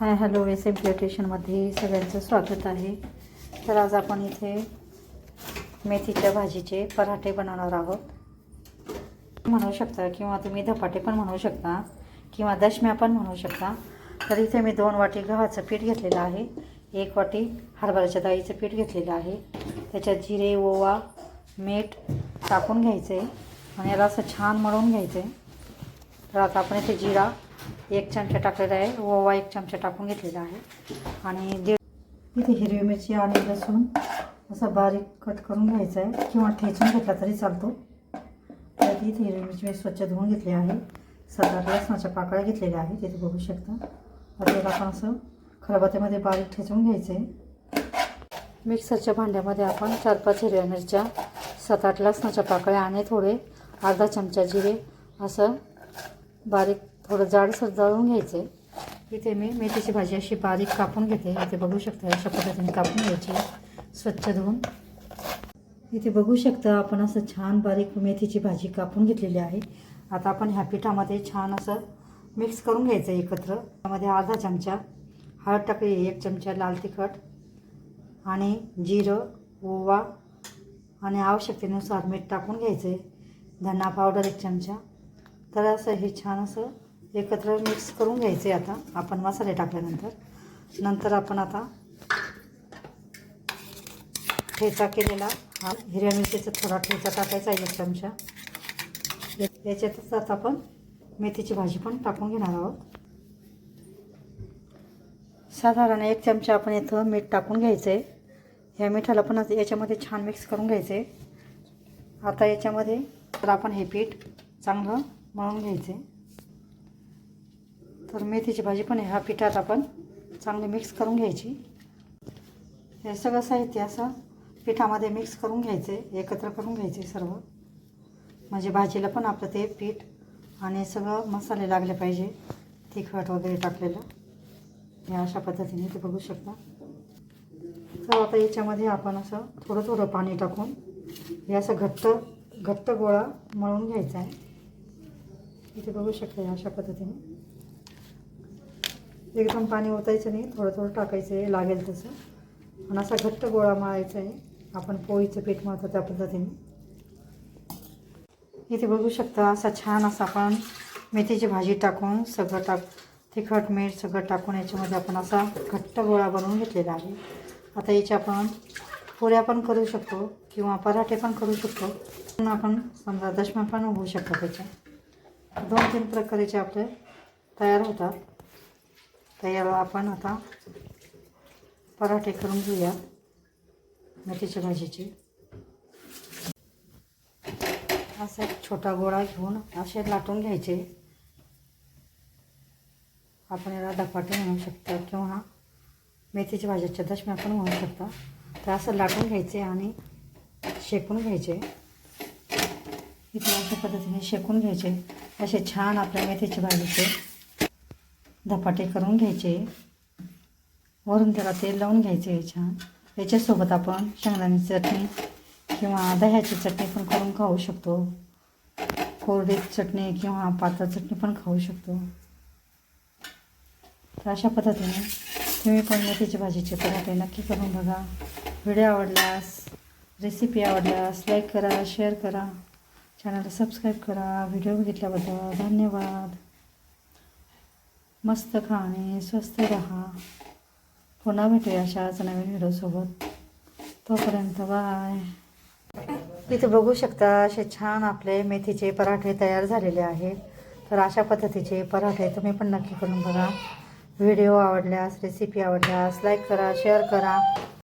Hi hello S M सगळ्यांचं स्वागत आहे. तर आज आपण इथे मेथीच्या भाजीचे पराठे बनवणार आहोत. म्हणू शकता किंवा तुम्ही धपाटे पण म्हणू शकता किंवा दशम्या पण म्हणू शकता. तर इथे मी दोन वाटी गव्हाचं पीठ घेतलेलं आहे. एक वाटी हरभऱ्याच्या डाळीचं पीठ घेतलेलं आहे. त्याच्यात जिरे ओवा मीठ टाकून घ्यायचं आहे आणि याला असं छान मळून घ्यायचं आहे तर आता आपण इथे जिरा एक चमचा टाकलेला आहे. ओवा एक चमचा टाकून घेतलेला आहे. आणि दीड इथे हिरवी मिरची आणि लसूण असं बारीक कट करून घ्यायचं आहे. किंवा ठेचून घेतला तरी चालतो. तर इथे हिरवी मिरची मी स्वच्छ धुवून घेतली आहे. सात लसणाच्या पाकळ्या घेतलेल्या आहेत. तिथे बघू शकता. आता आपण असं खरबातीमध्ये बारीक ठेचून घ्यायचं आहे. मिक्सरच्या भांड्यामध्ये आपण चार पाच हिरव्या मिरच्या सात आठ लसणाच्या पाकळ्या आणि थोडे अर्धा चमचा जिरे असं बारीक थोडं जाडसर जाळून घ्यायचं. आहे इथे मी मेथीची भाजी अशी बारीक कापून घेते. इथे बघू शकता अशा पद्धतीने कापून घ्यायची. स्वच्छ धुवून. इथे बघू शकता आपण असं छान बारीक मेथीची भाजी कापून घेतलेली आहे. आता आपण ह्या पिठामध्ये छान असं मिक्स करून घ्यायचं एकत्र. त्यामध्ये अर्धा चमचा हळद टाकली एक चमचा लाल तिखट आणि जिरं ओवा आणि आवश्यकतेनुसार मीठ टाकून घ्यायचं. आहे धना पावडर एक चमचा. तर असं हे छान असं एकत्र मिक्स करून घ्यायचे आता. आपण मसाले टाकल्यानंतर. नंतर आपण आता ठेचा केलेला हा हिरव्या मिरचीचा थोडा ठेचा टाकायचा आहे एक चमचा. या- याच्यातच आता आपण मेथीची भाजी पण टाकून घेणार आहोत. साधारण एक चमचा आपण इथं मीठ टाकून घ्यायचं. आहे ह्या मिठाला पण याच्यामध्ये छान मिक्स करून घ्यायचं. आहे आता याच्यामध्ये तर आपण हे पीठ चांगलं मळून घ्यायचं. आहे तर मेथीची भाजी पण ह्या पिठात आपण चांगली मिक्स करून घ्यायची. हे सगळं साहित्य असं पिठामध्ये मिक्स करून घ्यायचे एकत्र करून घ्यायचे सर्व. म्हणजे भाजीला पण आपलं ते पीठ आणि सगळं मसाले लागले पाहिजे तिखट वगैरे टाकलेलं. हे अशा पद्धतीने ते बघू शकता. तर आता याच्यामध्ये आपण असं थोडं थोडं पाणी टाकून हे असं घट्ट घट्ट गोळा मळून घ्यायचा आहे. इथे बघू शकता या अशा पद्धतीने. एकदम पाणी ओतायचं नाही थोडं थोडं टाकायचं आहे लागेल तसं. आणि असा घट्ट गोळा मळायचा आहे. आपण पोळीचं पीठ मळतो त्या पद्धतीने. इथे बघू शकता असा छान असा आपण मेथीची भाजी टाकून सगळं टाक तिखट मीठ सगळं टाकून याच्यामध्ये आपण असा घट्ट गोळा बनवून घेतलेला आहे. आता याच्या आपण पोळ्या पण करू शकतो किंवा पराठे पण करू शकतो. पण आपण समजा दशम्या पण होऊ शकतात त्याच्या दोन तीन प्रकारचे आपले तयार होतात. तर याला आपण आता पराठे करून घेऊया मेथीच्या भाजीचे. असा एक छोटा गोळा घेऊन असे लाटून घ्यायचे. आपण याला धपाटे म्हणू शकता किंवा मेथीच्या भाज्याच्या दशम्या पण म्हणू शकता. तर असं लाटून घ्यायचे आणि शेकून घ्यायचे. इथे अशा पद्धतीने शेकून घ्यायचे. असे छान आपल्या मेथीच्या भाजीचे धपाटे करून घ्यायचे. वरून त्याला तेल लावून घ्यायचे याच्या याच्यासोबत आपण शेंगदाण्याची चटणी किंवा दह्याची चटणी पण करून खाऊ शकतो. कोरडी चटणी किंवा पातळ चटणी पण खाऊ शकतो. तर अशा पद्धतीने तुम्ही पण मेथीची भाजीचे पराठे नक्की करून बघा. व्हिडिओ आवडल्यास रेसिपी आवडल्यास लाईक करा शेअर करा. चॅनलला सबस्क्राईब करा. व्हिडिओ बघितल्याबद्दल धन्यवाद. मस्त खाणे स्वस्त राहा. पुन्हा भेटूया अशाच नवीन व्हिडिओसोबत तोपर्यंत बाय इथे बघू शकता असे छान आपले मेथीचे पराठे तयार झालेले आहेत. तर अशा पद्धतीचे पराठे तुम्ही पण नक्की करून बघा. व्हिडिओ आवडल्यास रेसिपी आवडल्यास लाईक करा शेअर करा.